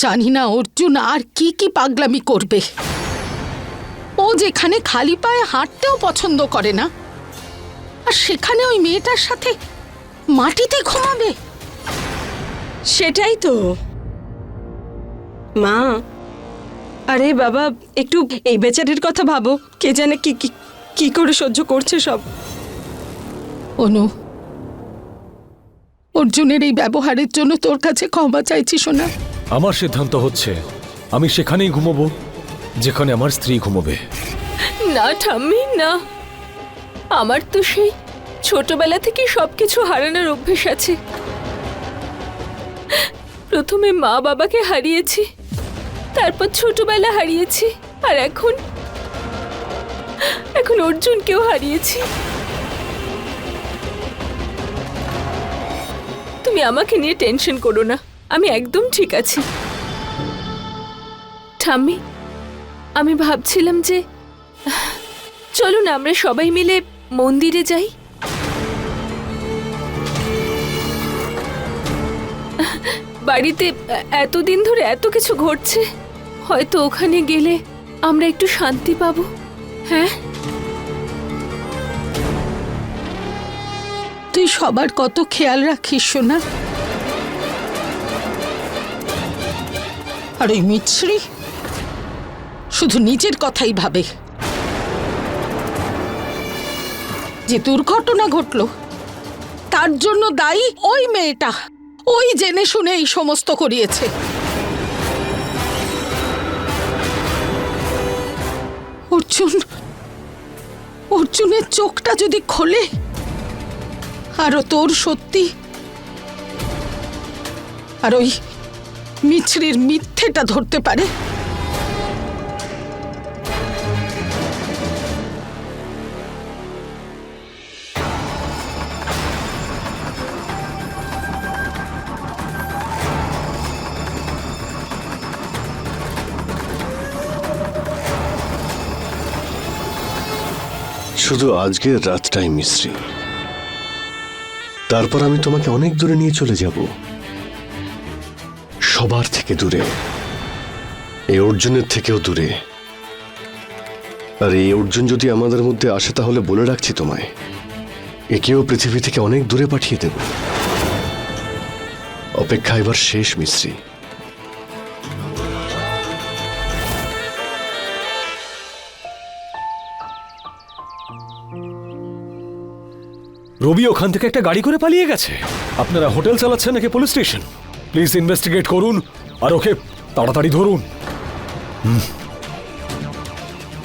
জানি না অর্জুন আর কি কি পাগলামি করবে? ও যেখানে খালি পায়ে হাঁটতেও পছন্দ করে না আর সেখানে ওই মেয়েটার সাথে মাটিতে ঘুমাবে। সেটাই তো। মা আরে বাবা একটু এই বেচারির কথা ভাবো কে জানে কি কি কি করে সহ্য করছে সব। অনু অর্জুনের এই ব্যবহারের জন্য তোর কাছে ক্ষমা চাইছি শোনা আমার সিদ্ধান্ত হচ্ছে, আমি সেখানেই ঘুমোবো, যেখানে আমার স্ত্রী ঘুমোবে। না ঠাম্মি, না। আমার তো সেই ছোটবেলা থেকে সবকিছু হারানোর অভ্যেস আছে। প্রথমে মা বাবাকে হারিয়েছি, তারপর ছোটবেলা হারিয়েছি, আর এখন এখন অর্জুনকেও হারিয়েছি। তুমি আমাকে নিয়ে টেনশন করো না। আমি একদম ঠিক আছি। ঠাম্মি, আমি ভাবছিলাম যে, চলুন আমরা সবাই মিলে মন্দিরে যাই। বাড়িতে এতদিন ধরে এত কিছু ঘটছে, হয়তো ওখানে গেলে আমরা একটু শান্তি পাবো হ্যাঁ? তুই সবার কত খেয়াল রাখিস শোনা আর ওই মিছরি? শুধু নিজের কথাই ভাবে। যে দুর্ঘটনা ঘটলো, তার জন্য দায়ী ওই মেয়েটা। ওই জেনে শুনে এই সমস্ত করিয়েছে। অর্জুন, অর্জুনের চোখটা যদি খোলে আরও তোর সত্যি, আর ওই মিছরির মিথ্যেটা ধরতে পারে। শুধু আজকের রাতটাই মিশ্রি তারপর আমি তোমাকে অনেক দূরে নিয়ে চলে যাব। সবার থেকে দূরে, এই অর্জুনের থেকেও দূরে। আর এই অর্জুন যদি আমাদের মধ্যে আসে, তাহলে বলে রাখছি তোমায়, একেও পৃথিবী থেকে অনেক দূরে পাঠিয়ে দেব। অপেক্ষা এবার শেষ মিশ্রি রবি ওখান থেকে একটা গাড়ি করে পালিয়ে গেছে। আপনারা হোটেল চালাচ্ছেন নাকি পুলিশ স্টেশন? প্লিজ ইনভেস্টিগেট করুন আর ওকে তাড়াতাড়ি ধরুন।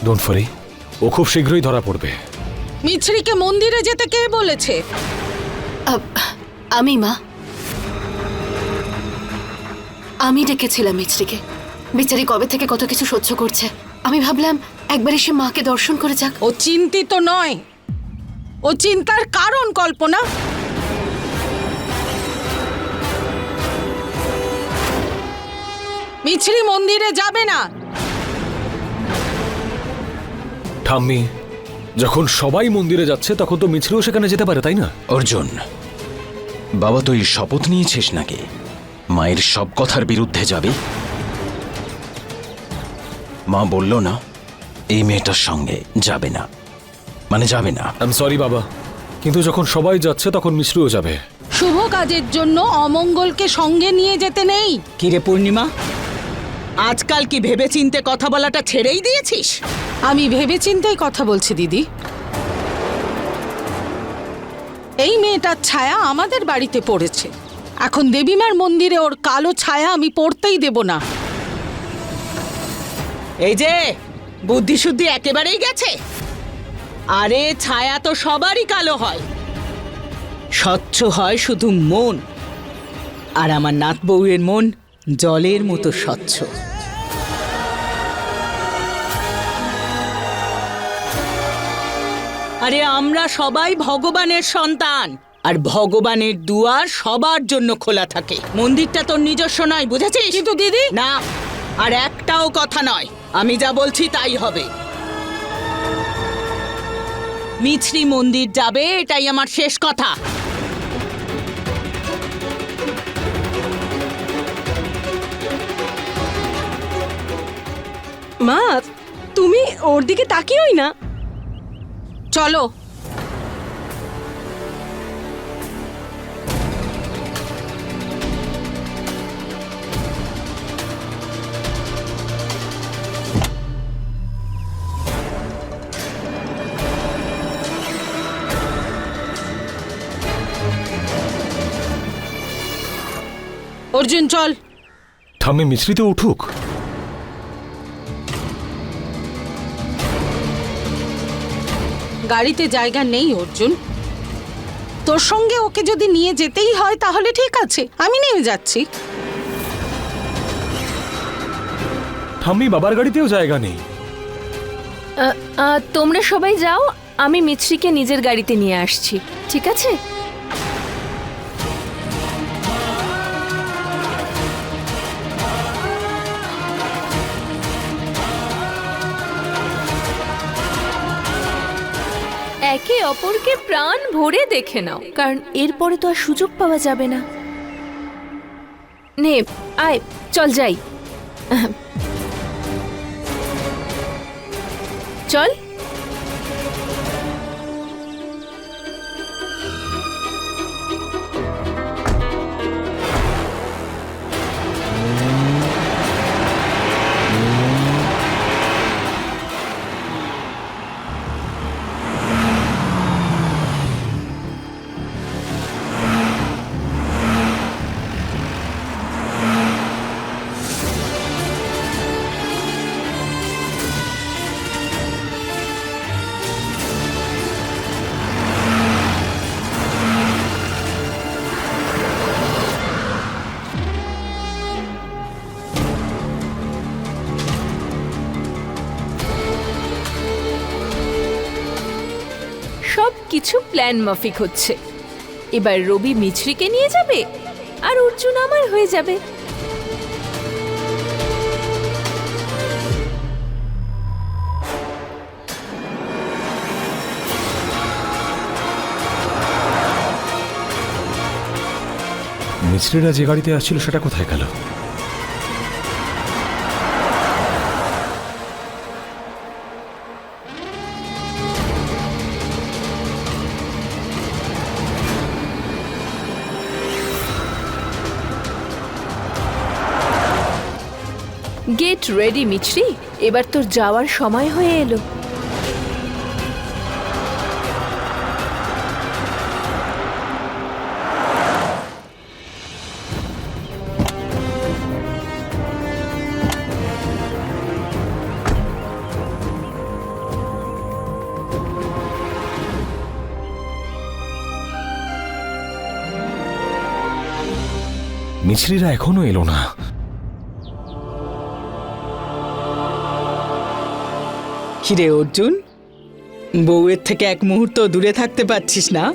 ডোন্ট ফরি ও খুব শীঘ্রই ধরা পড়বে। মিছরিকে মন্দিরে যেতে কে বলেছে? আমি মা। আমি ডেকেছিলাম মিছরিকে। বেচারি কবে থেকে কত কিছু সহ্য করছে? আমি ভাবলাম একবার এসে মাকে দর্শন করে যাক। ও চিন্তিত নয়। ও চিন্তার কারণ কল্পনা। মিছরি মন্দিরে যাবে না। ঠাম্মি যখন সবাই মন্দিরে যাচ্ছে তখন তো মিছরিও সেখানে যেতে পারে তাই না? অর্জুন বাবা তুই শপথ নিয়েছিস নাকি? মায়ের সব কথার বিরুদ্ধে যাবি? মা বলল না এই মেয়েটার সঙ্গে যাবে না। মানে যাবে না। আই এম সরি বাবা। কিন্তু যখন সবাই যাচ্ছে তখন মিছরিও যাবে। শুভ কাজের জন্য অমঙ্গলকে সঙ্গে নিয়ে যেতে নেই। কিরে পূর্ণিমা আজকাল কি ভেবেচিন্তে কথা বলাটা ছেড়েই দিয়েছিস? আমি ভেবেচিন্তেই কথা বলছি দিদি। এই মেয়েটার ছায়া আমাদের বাড়িতে পড়েছে। এখন দেবীমার মন্দিরে ওর কালো ছায়া আমি পড়তেই দেব না। এই যে বুদ্ধি শুদ্ধি একেবারেই গেছে। আরে ছায়া তো সবারই কালো হয়। স্বচ্ছ হয় শুধু মন। আর আমার নাত বউয়ের মন জলের মতো স্বচ্ছ। আরে আমরা সবাই ভগবানের সন্তান। আর ভগবানের দুয়ার সবার জন্য খোলা থাকে। মন্দিরটা তোর নিজস্ব নয় বুঝেছিস? কিন্তু দিদি না আর একটাও কথা নয়। আমি যা বলছি তাই হবে। মিছরি মন্দির যাবে এটাই আমার শেষ কথা। মা তুমি ওর দিকে তাকিওই না। চলো। অর্জুন চল। ঠাম্মি মিছরিতে উঠুক। গাড়িতে জায়গা নেই অর্জুন। তোর সঙ্গে ওকে যদি নিয়ে যেতেই হয় তাহলে ঠিক আছে আমি নিয়ে যাচ্ছি। ঠাম্মি বাবার গাড়িতেও জায়গা নেই। তোমরা সবাই যাও আমি মিছরিকে নিজের গাড়িতে নিয়ে আসছি ঠিক আছে? একে অপরকে প্রাণ ভরে দেখে নাও। কারণ এরপরে তো আর সুযোগ পাওয়া যাবে না। নে, আয়, চল যাই। চল। প্ল্যান মাফিক হচ্ছে। এবার রবি মিছরিকে নিয়ে যাবে আর অর্জুন আমার হয়ে যাবে। মিছরিরা যে গাড়িতে আসছিল, সেটা কোথায় গেল? রেডি মিছরি এবার তোর যাওয়ার সময় হয়ে এলো। মিছরিরা এখনও এলো না। কিরে অর্জুন বউয়ের থেকে এক মুহূর্ত দূরে থাকতে পারছিস না?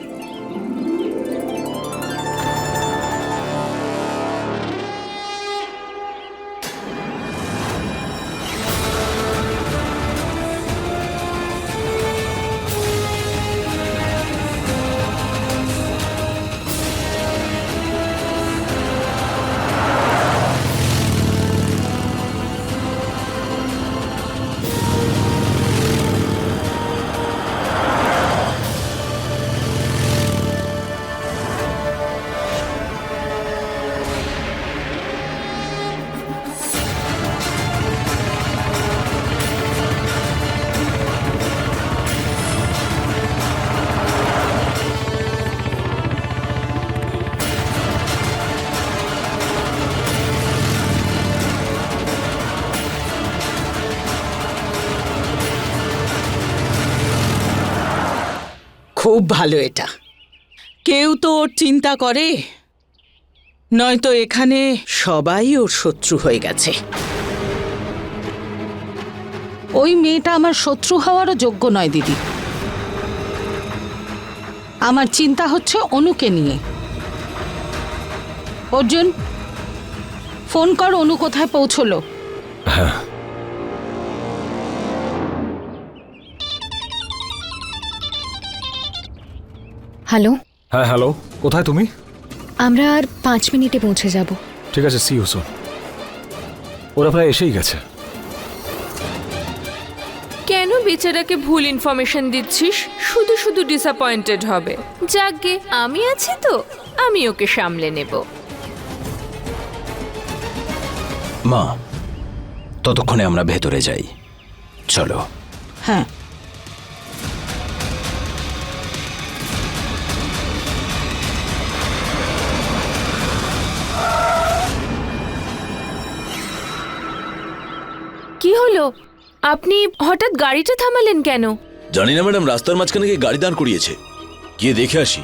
খুব ভালো এটা। কেউ তো ওর চিন্তা করে নয়তো এখানে সবাই ওর শত্রু হয়ে গেছে। ওই মেয়েটা আমার শত্রু হওয়ারও যোগ্য নয় দিদি। আমার চিন্তা হচ্ছে অনুকে নিয়ে। অর্জুন ফোন কর অনু কোথায় পৌঁছলো। হ্যাঁ হ্যালো হ্যাঁ হ্যালো কোথায় তুমি? আমরা আর পাঁচ মিনিটে পৌঁছে যাব। ঠিক আছে সি ইউ সুন ওরা প্রায় এসেই গেছে। কেন বেচারাকে ভুল ইনফরমেশন দিচ্ছিস? শুধু শুধু ডিসঅ্যাপয়েন্টেড হবে। যাকগে আমি আছি তো। আমি ওকে সামলে নেব। মা ততক্ষণে আমরা ভেতরে যাই। চলো। হ্যাঁ। কি হলো? আপনি হঠাৎ গাড়িটা থামালেন কেন? জানি না ম্যাডাম রাস্তার মাঝখানে গিয়ে গাড়ি দাঁড় করিয়েছে। গিয়ে দেখে আসি।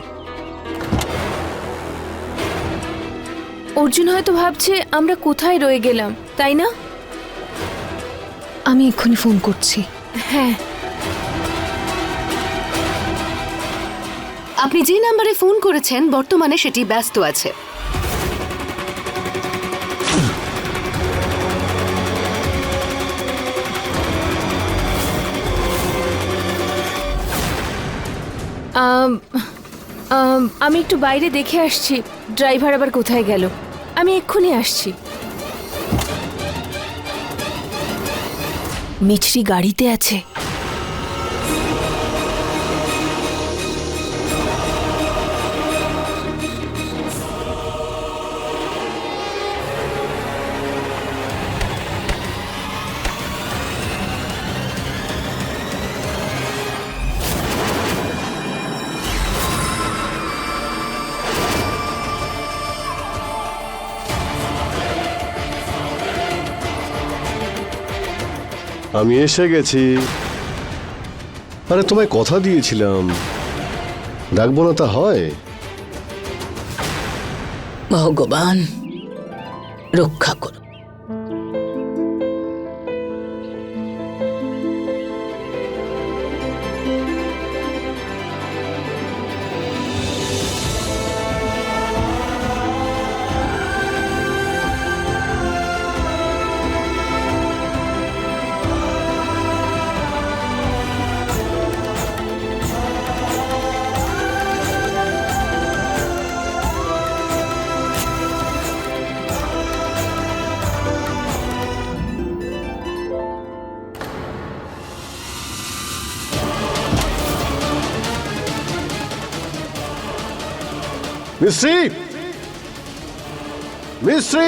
অর্জুন হয়তো ভাবছে আমরা কোথায় রয়ে গেলাম তাই না? আমি এক্ষুনি ফোন করছি। হ্যাঁ। আপনি যে নাম্বারে ফোন করেছেন বর্তমানে সেটি ব্যস্ত আছে। আম, একটু বাইরে দেখে আসছি। ড্রাইভার আবার কোথায় গেল? আমি এক্ষুনি আসছি। মিছরি গাড়িতে আছে। আমি এসে গেছি। আরে তোমায় কথা দিয়েছিলাম। ডাকবো না তা হয়? ভগবান রক্ষা করো। মিস্ত্রি মিস্ত্রি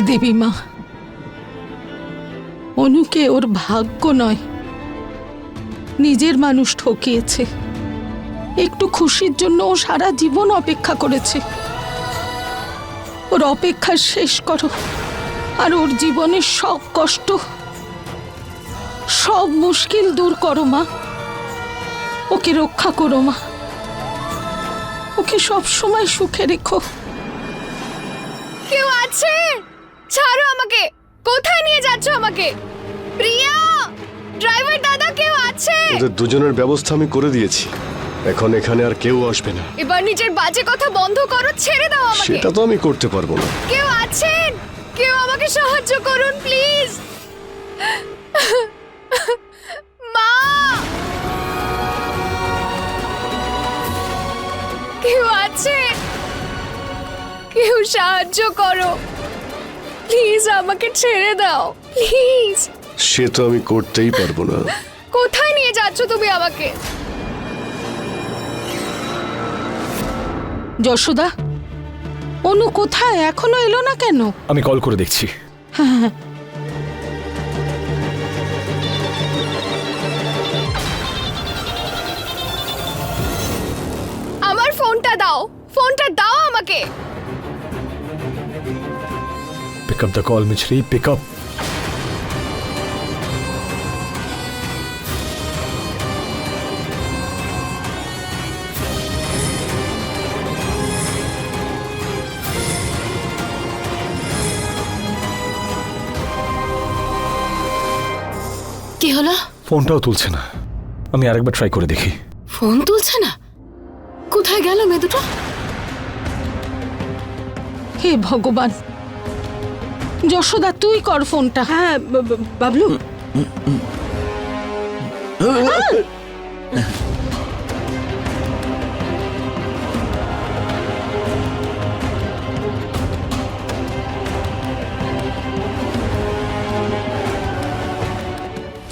দেবী মা। অনুকে ওর ভাগ্য নয়। নিজের মানুষ ঠকিয়েছে। একটু খুশির জন্য ও সারা জীবন অপেক্ষা করেছে। ওর অপেক্ষা শেষ করো। আর ওর জীবনের সব কষ্ট, সব মুশকিল দূর করো মা। ওকে রক্ষা করো মা। ওকে সব সময় সুখে রেখো। কেউ আছে? ছাড়ো আমাকে। কোথায় নিয়ে যাচ্ছ আমাকে? প্রিয়া! ড্রাইভার দাদা কেউ আছে? ওদের দুজনের ব্যবস্থা আমি করে দিয়েছি। এখন এখানে আর কেউ আসবে না। এবার নিজের বাজে কথা বন্ধ করো ছেড়ে দাও আমাকে। সেটা তো আমি করতে পারব না। কেউ আছেন? কেউ আমাকে সাহায্য করুন প্লিজ। মা! কেউ আছে কেউ সাহায্য করো। প্লিজ আমাকে ছেড়ে দাও প্লিজ। সে তো আমি করতেই পারব না। কোথায় নিয়ে যাচ্ছ তুমি আমাকে? যশোদা অনু কোথায়? এখনও এলো না কেন? আমি কল করে দেখছি। আমার পিক আপ দ্য কল মিছরি পিক আপ কি হলো? ফোনটাও তুলছে না। আমি আরেকবার ট্রাই করে দেখি। ফোন তুলছে না? কোথায় গেল মেয়ে দুটো হে ভগবান যশোদা তুই কর ফোনটা। হ্যাঁ বাবলু।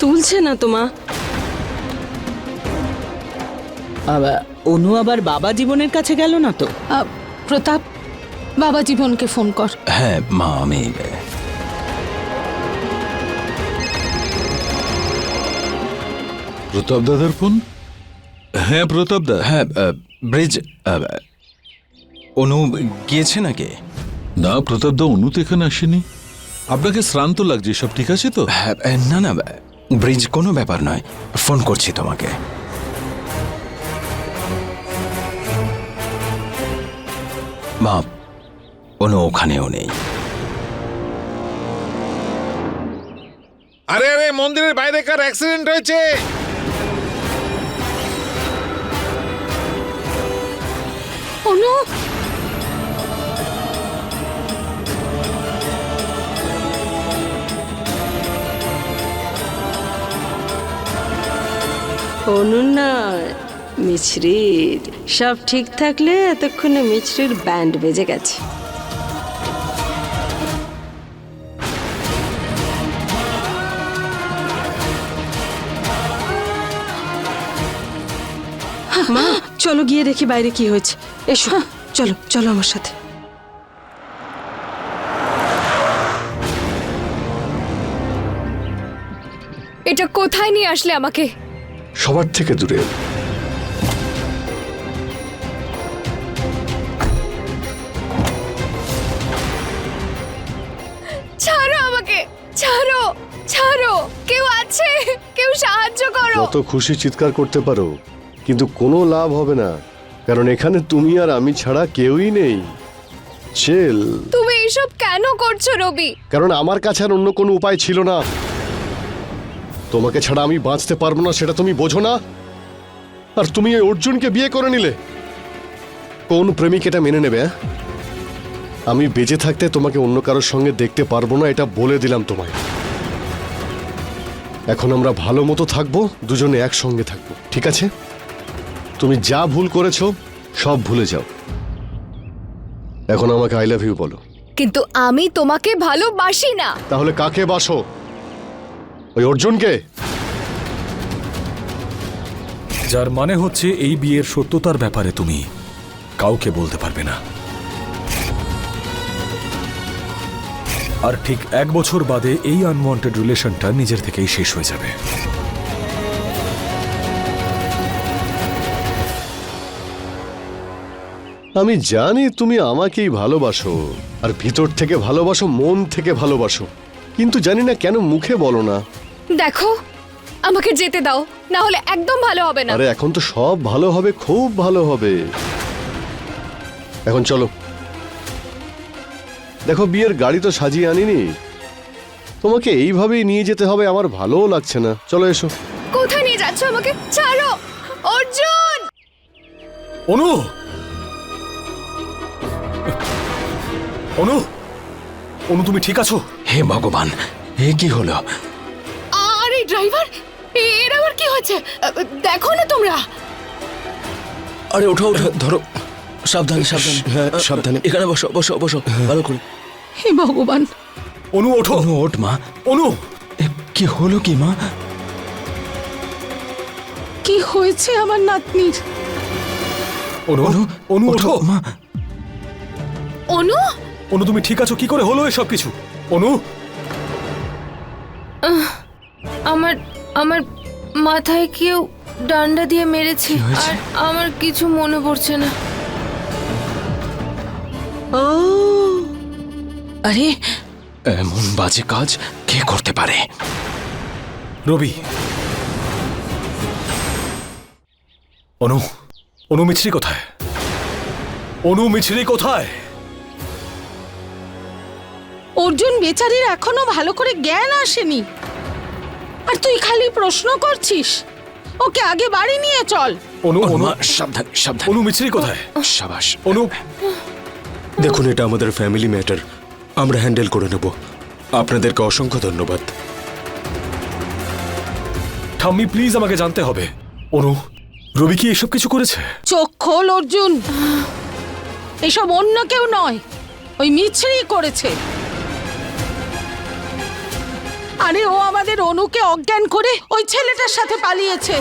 তুলছে না তোমা অনু আবার বাবা জীবনের কাছে গেল না তো? প্রতাপ বাবা জীবনকে ফোন কর। হ্যাঁ মা আমি প্রতাপ দাদার ফোন? হ্যাঁ প্রতাপ দা। হ্যাঁ ব্রিজ অনু গিয়েছে নাকি? না প্রতাপ দা অনু তো এখানে আসেনি। আপনাকে শ্রান্ত লাগছে সব ঠিক আছে তো? হ্যাঁ না না ব্রিজ কোনো ব্যাপার নয় ফোন করছি তোমাকে। মা অনু ওখানেও নেই। আরে আরে মন্দিরের বাইরে কার অ্যাক্সিডেন্ট হয়েছে। অনু অনু মিছরির সব ঠিক থাকলে এতক্ষণে মিছরির ব্যান্ড বেজে গেছে। মা চলো গিয়ে দেখি বাইরে কি হয়েছে। এসো। চলো চলো আমার সাথে। এটা কোথায় নিয়ে আসলে আমাকে? সবার থেকে দূরে। ছাড়ো আমাকে! ছাড়ো! ছাড়ো! কেউ আছে? কেউ সাহায্য করো! যত খুশি চিৎকার করতে পারো। কিন্তু কোনো লাভ হবে না কারণ এখানে তুমি আর আমি ছাড়া কেউই নেই। চেল তুমি এসব কেন করছ রবি? কারণ আমার কাছে আর অন্য কোনো উপায় ছিল না। তোমাকে ছাড়া আমি বাঁচতে পারব না সেটা তুমি বোঝো না। আর তুমি ওই অর্জুনকে বিয়ে করে নিলে। কোন প্রেমিক এটা মেনে নেবে হ্যাঁ? আমি বেঁচে থাকতে তোমাকে অন্য কারোর সঙ্গে দেখতে পারব না এটা বলে দিলাম তোমায়। এখন আমরা ভালো মতো থাকব দুজনে একসঙ্গে থাকব ঠিক আছে? তুমি যা ভুল করেছ সব ভুলে যাও। এখন আমাকে আই লাভ ইউ বলো। কিন্তু আমি তোমাকে ভালোবাসি না। তাহলে কাকে বাসো? ওই অর্জুনকে? যার মানে হচ্ছে এই বিয়ের সত্যতার ব্যাপারে তুমি কাউকে বলতে পারবে না। আর ঠিক এক বছর বাদে এই আনওয়ান্টেড রিলেশনটা নিজের থেকেই শেষ হয়ে যাবে। আমি জানি তুমি আমাকেই ভালোবাসো। আর ভিতর থেকে ভালোবাসো মন থেকে ভালোবাসো। কিন্তু জানি না কেন মুখে বলো না। দেখো আমাকে যেতে দাও না হলে একদম ভালো হবে না। আরে এখন তো সব ভালো হবে খুব ভালো হবে। এখন চলো। দেখো বিয়ের গাড়ি তো সাজিয়ে আনিনি। তোমাকে এইভাবেই নিয়ে যেতে হবে আমার ভালোও লাগছে না। চলো এসো। কোথায় নিয়ে যাচ্ছ আমাকে? ছাড়ো! অর্জুন! অনু! অনু অনু তুমি ঠিক আছো? হে ভগবান এ কি হলো? আরে ড্রাইভার এর আবার কি হয়েছে? দেখো না তোমরা। আরে ওঠো ওঠো ধরো। সাবধানে সাবধানে। হ্যাঁ সাবধানে। এখানে বসো বসো বসো ভালো করে। হে ভগবান। অনু ওঠো। অনু ওঠ মা। অনু। এ, কি হলো কি মা? কি হয়েছে আমার নাতনির? অনু অনু ওঠো। মা। অনু? অনু তুমি ঠিক আছো? কি করে হলো এসব কিছু? অনু? আমার আমার মাথায় কেউ ডান্ডা দিয়ে মেরেছে আর আমার কিছু মনে পড়ছে না। ও। আরে এমন বাজে কাজ কে করতে পারে? রবি। অনু অনু মিছরি কোথায়? অনু মিছরি কোথায়? অর্জুন বেচারির এখনও ভালো করে জ্ঞান আসেনি। আর তুই খালি প্রশ্ন করছিস? ওকে আগে বাড়ি নিয়ে চল। অনু অনু মা, সাবধান সাবধান। অনু মিছরি কোথায়? সাবাস। অনু। দেখুন এটা আমাদের ফ্যামিলি ম্যাটার আমরা হ্যান্ডেল করে নেব। আপনাদেরকে অসংখ্য ধন্যবাদ। ঠাম্মি প্লিজ আমাকে জানতে হবে। অনু রবি কি এসব কিছু করেছে? চোখ খোল অর্জুন। এসব অন্য কেউ নয় ওই মিছরি করেছে। আরে ও আমাদের অনুকে অজ্ঞান করে ওই ছেলেটার সাথে পালিয়েছে।